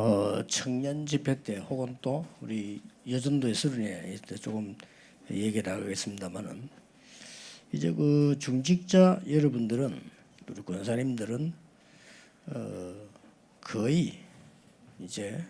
어, 청년 집회 때 혹은 또 우리 여전도의 수련회 때 조금 얘기를 하겠습니다만은 이제 그 중직자 여러분들은 우리 권사님들은 어, 거의 이제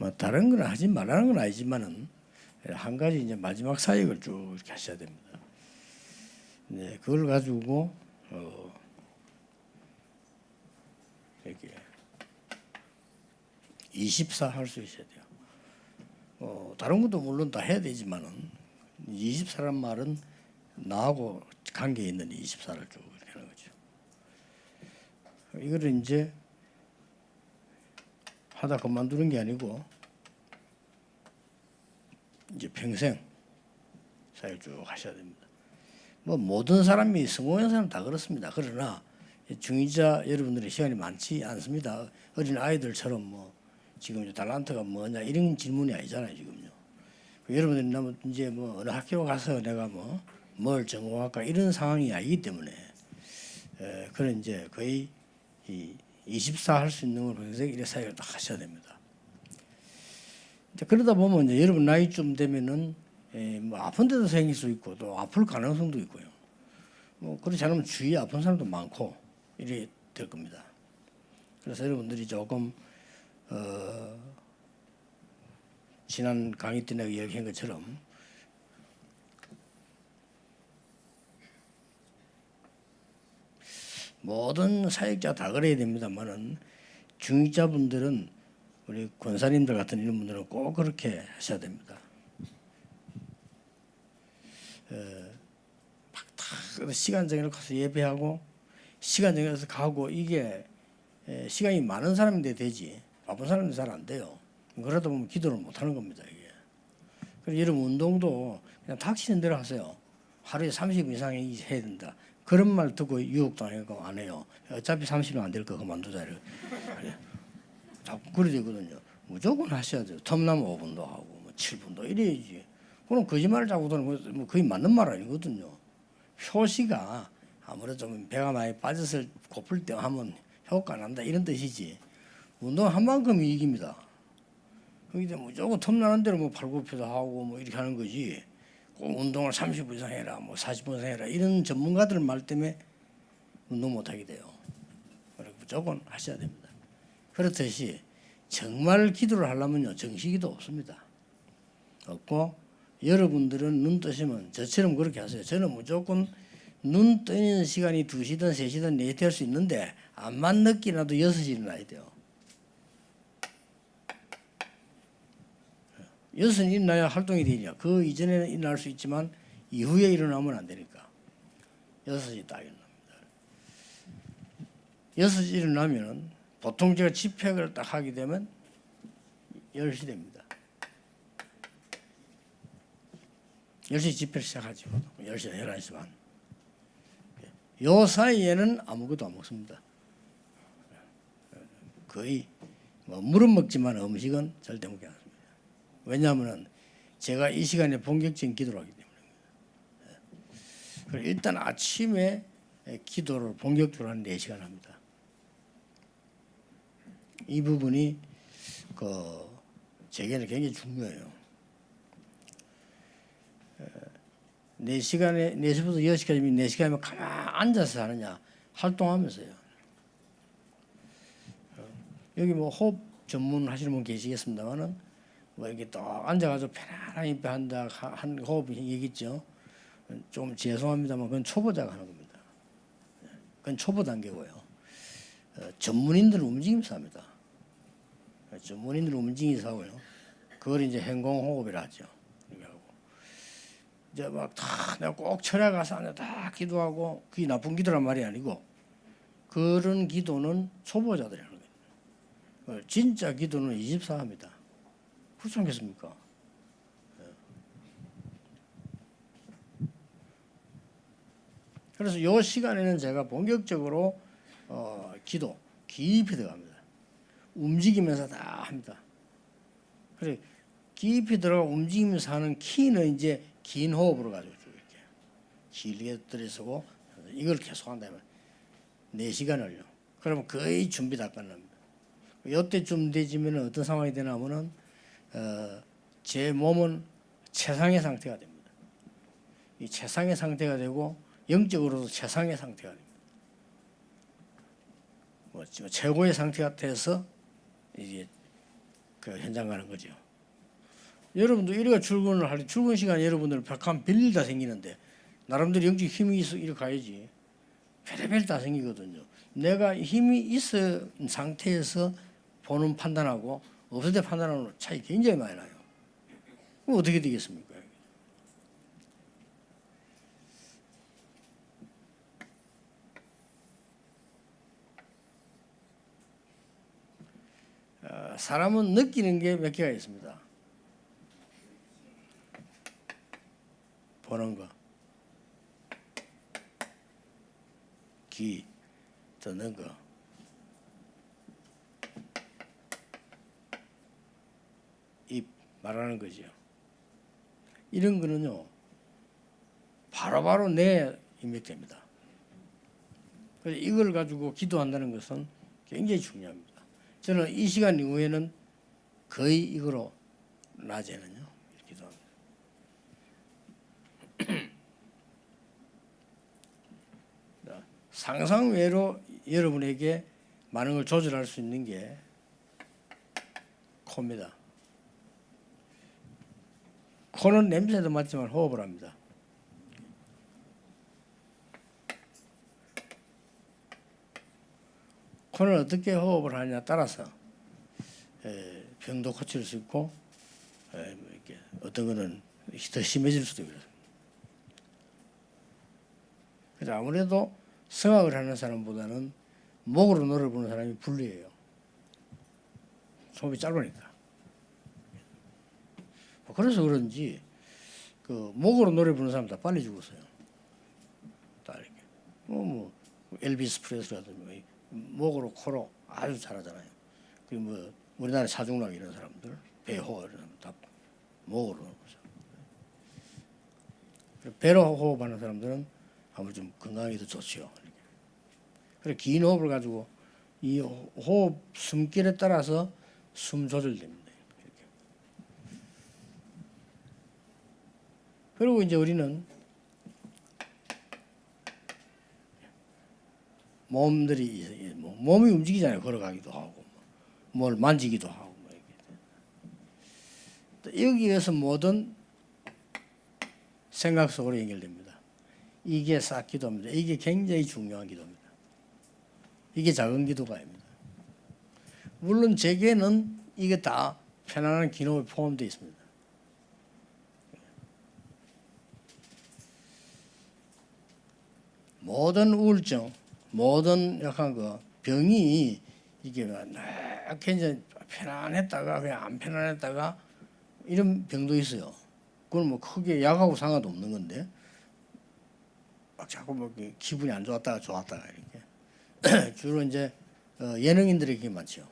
뭐 다른 건 하지 말라는 건 아니지만은 한 가지 이제 마지막 사역을 쭉 이렇게 하셔야 됩니다. 네, 그걸 가지고 어 이렇게 24 할 수 있어야 돼요. 어 다른 것도 물론 다 해야 되지만은 24란 말은 나하고 관계 있는 24를 쭉 이렇게 하는 거죠. 이거를 이제 하다 그만두는 게 아니고 이제 평생 사역 쭉 하셔야 됩니다. 뭐 모든 사람이 성공한 사람 다 그렇습니다. 그러나 중위자 여러분들의 시간이 많지 않습니다. 어린 아이들처럼 뭐 지금 달란트가 뭐냐 이런 질문이 아니잖아요 지금요. 여러분들이 나면 이제 뭐 어느 학교 가서 내가 뭐 뭘 전공할까 이런 상황이 아니기 때문에 에, 그런 이제 거의 이24 할 수 있는 걸 평생 이래 사역을 딱 하셔야 됩니다. 이제 그러다 보면 이제 여러분 나이쯤 되면은 에, 뭐 아픈 데도 생길 수 있고 또 아플 가능성도 있고요. 뭐 그렇지 않으면 주위에 아픈 사람도 많고 이래 될 겁니다. 그래서 여러분들이 조금 어, 지난 강의 때 내가 이야기한 것처럼 모든 사역자 다 그래야 됩니다만은 중위자분들은 우리 권사님들 같은 이런 분들은 꼭 그렇게 하셔야 됩니다. 어, 막다 시간 정해놓고서 예배하고 시간 정해서 가고 이게 에, 시간이 많은 사람인데 되지 바쁜 사람은 잘안 돼요. 그러다 보면 기도를 못 하는 겁니다 이게. 그래서 여러분 운동도 그냥 닥치는 대로 하세요. 하루에 30 이상 해야 된다. 그런 말 듣고 유혹당하고 안 해요. 어차피 30은 안 될 거 그만두자. 그래. 되거든요. 무조건 하셔야 돼요. 텀나면 5분도 하고 뭐 7분도 이래야지. 그럼 거짓말을 자꾸 들으면 뭐 거의 맞는 말 아니거든요. 표시가 아무래도 좀 배가 많이 빠졌을 고플 때 하면 효과 난다 이런 뜻이지. 운동 한 만큼 이익입니다. 그게 무조건 텀나는 대로 뭐 팔굽혀도 하고 뭐 이렇게 하는 거지. 꼭 운동을 30분 이상 해라, 뭐 40분 이상 해라 이런 전문가들 말 때문에 운동 못 하게 돼요. 무조건 하셔야 됩니다. 그렇듯이 정말 기도를 하려면요 정식기도 없습니다. 없고 여러분들은 눈 뜨시면 저처럼 그렇게 하세요. 저는 무조건 눈 뜨는 시간이 2시든 3시든 4시 할수 있는데 암만 늦게 나도 6시 일어나야 돼요. 여섯은 일어나야 활동이 되냐. 그 이전에는 일어날 수 있지만 이후에 일어나면 안 되니까. 여섯이 딱 일어납니다. 여섯이 일어나면 보통 제가 집회를 딱 하게 되면 10시 됩니다. 10시 집회를 시작하죠. 10시, 11시 반. 요 사이에는 아무것도 안 먹습니다. 거의 뭐 물은 먹지만 음식은 절대 먹지 않습니다. 왜냐하면 제가 이 시간에 본격적인 기도를 하기 때문입니다. 그래서 일단 아침에 기도를 본격적으로 한 4시간 합니다. 이 부분이 그 제게는 굉장히 중요해요. 4시간에 4시부터 6시까지 4시간이면 가만 앉아서 하느냐 활동하면서요. 여기 뭐 호흡 전문 하시는 분 계시겠습니다만은 뭐 이렇게 또 앉아가지고 편안하게 한다 한 호흡이 얘기죠. 좀 죄송합니다만 그건 초보자가 하는 겁니다. 그건 초보 단계고요. 어, 전문인들은 움직임서 합니다. 전문인들은 움직임서 하고요. 그걸 이제 행공호흡이라 하죠. 이제 막다 내가 꼭 철야 가서 앉아 다 기도하고 그게 나쁜 기도란 말이 아니고 그런 기도는 초보자들이 하는 거예요. 어, 진짜 기도는 24합니다. 그렇지 않겠습니까? 예. 그래서 이 시간에는 제가 본격적으로 어, 기도 깊이 들어갑니다. 움직이면서 다 합니다. 그래 깊이 들어가 움직이면서 하는 키는 이제 긴 호흡으로 가지고 쭉 이렇게 길게 들이쓰고 이걸 계속 한다면 4시간을요. 그러면 거의 준비 다 끝납니다. 이때쯤 되지면 어떤 상황이 되냐면은 어, 제 몸은 최상의 상태가 됩니다. 이 최상의 상태가 되고 영적으로도 최상의 상태가 됩니다. 뭐 최고의 상태가 돼서 이제 그 현장 가는 거죠. 여러분도 이래가 출근을 할때 출근 시간 여러분들 백한 별일 다 생기는데 나름대로 영적 힘이 있어 이렇게 가야지. 별의별 다 생기거든요. 내가 힘이 있어 상태에서 보는 판단하고 없을 때 판단하는 차이 굉장히 많이 나요. 어떻게 되겠습니까? 어, 사람은 느끼는 게 몇 개가 있습니다. 보는 거, 귀, 듣는 거, 입 말하는 거죠. 이런 거는요 바로바로 내 입력됩니다. 그래서 이걸 가지고 기도한다는 것은 굉장히 중요합니다. 저는 이 시간 이후에는 거의 이거로 낮에는요 이렇게 기도합니다. 자, 상상 외로 여러분에게 많은 걸 조절할 수 있는 게 코입니다. 코는 냄새도 맡지만 호흡을 합니다. 코는 어떻게 호흡을 하냐 따라서 에, 병도 고칠 수 있고 에, 뭐 이렇게 어떤 거는 더 심해질 수도 있어요. 그래서 아무래도 성악을 하는 사람보다는 목으로 노래 부르는 사람이 불리해요. 소음이 짧으니까. 뭐 그래서 그런지 그 목으로 노래 부르는 사람 다 빨리 죽었어요. 다 이렇게 뭐, 뭐 엘비스 프레스라든지 뭐 목으로 코로 아주 잘하잖아요. 그뭐 우리나라 사중락 이런 사람들 배호 이런 사람 다 목으로 그죠. 배로 호흡하는 사람들은 아무래도 좀 건강이 더 좋지요. 그래 긴 호흡을 가지고 이 호흡 숨길에 따라서 숨 조절됩니다. 이렇게. 그리고 이제 우리는 몸들이 뭐 몸이 움직이잖아요. 걸어가기도 하고 뭘 만지기도 하고 뭐. 여기에서 모든 생각 속으로 연결됩니다. 이게 싹 기도입니다. 이게 굉장히 중요한 기도입니다. 이게 작은 기도가 아닙니다. 물론 제게는 이게 다 편안한 기능이 포함되어 있습니다. 모든 우울증, 모든 약한 그 병이 이게 이렇게 이제 편안했다가 그냥 안 편안했다가 이런 병도 있어요. 그건 뭐 크게 약하고 상관도 없는 건데 막 자꾸 뭐 이렇게 기분이 안 좋았다가 좋았다가 이렇게 주로 이제 어, 예능인들에게 많죠.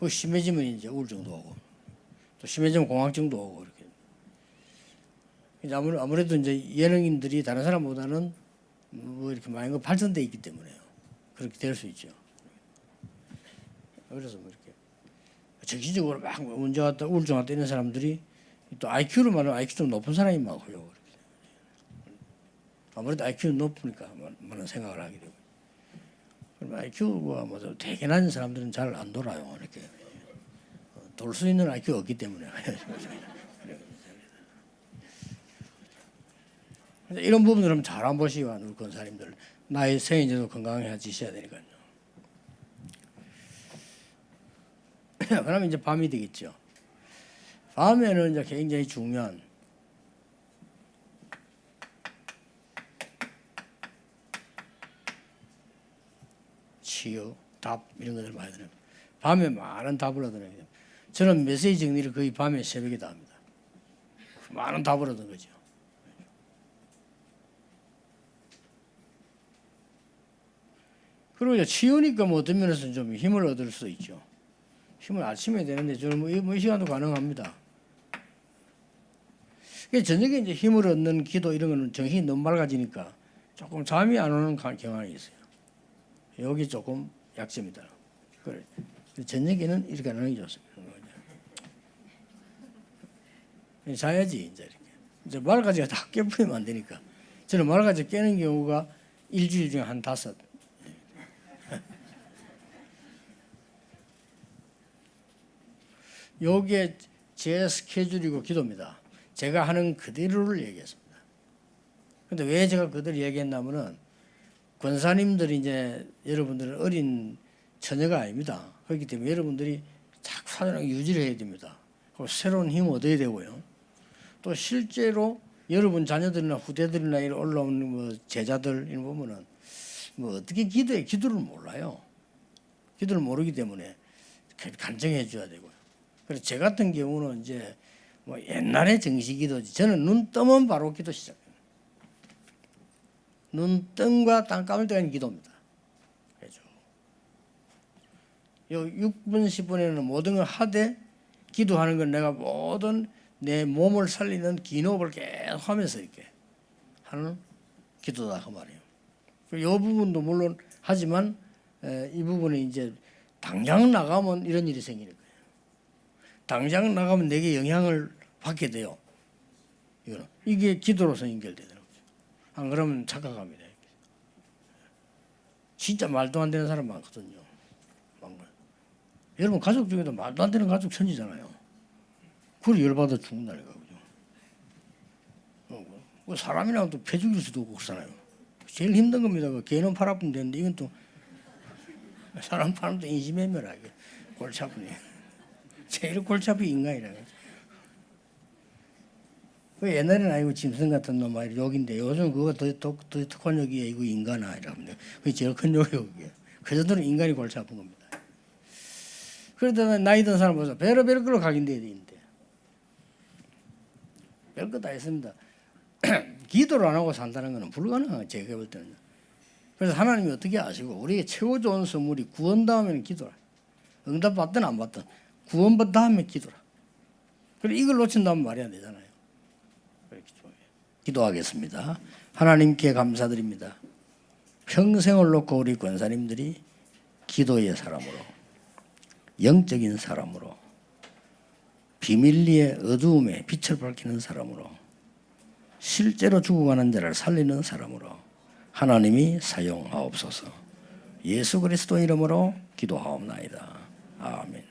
그 심해지면 이제 우울증도 오고 또 심해지면 공황증도 오고 이렇게. 아무래도 이제 예능인들이 다른 사람보다는 뭐 이렇게 많이 거 발전돼 있기 때문에요. 그렇게 될 수 있죠. 그래서 뭐 이렇게 정신적으로 막 문제 왔다 우울증 왔다 이런 사람들이 또 IQ로 말하면 IQ 좀 높은 사람이 많고요. 아무래도 IQ 높으니까 많은 생각을 하게 되고. 그럼 IQ가 뭐 되게 낮은 사람들은 잘 안 돌아요. 이렇게 돌 수 있는 IQ가 없기 때문에. 그래서 이런 부분들은 잘 안 보시고 우리 권사님들 나이 생이제도 건강해지셔야 되니까요. 그러면 이제 밤이 되겠죠. 밤에는 이제 굉장히 중요한 치유, 답 이런 것들 많이 들어요. 밤에 많은 답을 얻어내요. 저는 메시지 정리를 거의 밤에 새벽에 다 합니다. 많은 답을 얻은 거죠. 그리고 이제 치유니까 뭐 어떤 면에서는 좀 힘을 얻을 수 있죠. 힘을 아침에 되는데 저는 뭐, 이- 뭐이 시간도 가능합니다. 그 저녁에 이제 힘을 얻는 기도 이런 거는 정신이 너무 맑아지니까 조금 잠이 안 오는 가- 경향이 있어요. 여기 조금 약점이다. 그래. 저녁에는 이렇게 하는 게 좋습니다. 자야지 이제 이렇게. 이제 맑아지가 다 깨버리면 안 되니까. 저는 맑아지 깨는 경우가 일주일 중에 한 다섯. 요게 제 스케줄이고 기도입니다. 제가 하는 그대로를 얘기했습니다. 근데 왜 제가 그대로 얘기했냐면은 권사님들이 이제 여러분들은 어린 처녀가 아닙니다. 그렇기 때문에 여러분들이 자꾸 사전하게 유지를 해야 됩니다. 그리고 새로운 힘을 얻어야 되고요. 또 실제로 여러분 자녀들이나 후대들이나 올라오는 뭐 제자들 보면은 뭐 어떻게 기도해 기도를 몰라요. 기도를 모르기 때문에 간증해 줘야 되고요. 그래서 제 같은 경우는 이제 뭐 옛날에 정식기도지 저는 눈 뜨면 바로 기도 시작해요. 눈 뜸과 땅 감을 때가 기도입니다. 그죠. 요 6분 10분에는 모든 걸 하되 기도하는 건 내가 모든 내 몸을 살리는 기노업을 계속 하면서 이렇게 하는 기도다 그 말이에요. 이 부분도 물론 하지만 에, 이 부분은 이제 당장 나가면 이런 일이 생기는 거예요. 당장 나가면 내게 영향을 받게 돼요. 이거는 이게 기도로서 연결되는 거죠. 안 그러면 착각합니다. 진짜 말도 안 되는 사람 많거든요. 여러분 가족 중에도 말도 안 되는 가족 천지잖아요. 그걸 열받아 죽는다니까 그죠. 어, 뭐 사람이랑 또 패 죽일 수도 없고 그렇잖아요. 제일 힘든 겁니다. 그 개는 팔 아프면 되는데 이건 또 사람 파는 또 인지매매라게 골치 아프네. 제일 골치 아픈 인간이라. 그 옛날에는 아이고 짐승 같은 놈 말이 욕인데 요즘 그거 더, 더, 더 특한 욕이에요. 이거 인간아 이러면 그게 제일 큰 욕이에요. 그게. 그 정도로 인간이 골치 아픈 겁니다. 그러다 나이 든 사람 보자 배로 배로 끌어 가긴 돼야 되는데 별거 다 했습니다. 기도를 안 하고 산다는 것은 불가능한 제가 볼 때는. 그래서 하나님이 어떻게 아시고 우리에게 최고 좋은 선물이 구원 다음에는 기도라. 응답 받든 안 받든 구원 받 다음에 기도라. 그래 이걸 놓친다면 말이 안 되잖아요. 기도하겠습니다. 하나님께 감사드립니다. 평생을 놓고 우리 권사님들이 기도의 사람으로 영적인 사람으로 비밀리에 어두움에 빛을 밝히는 사람으로 실제로 죽어가는 자를 살리는 사람으로 하나님이 사용하옵소서. 예수 그리스도 이름으로 기도하옵나이다. 아멘.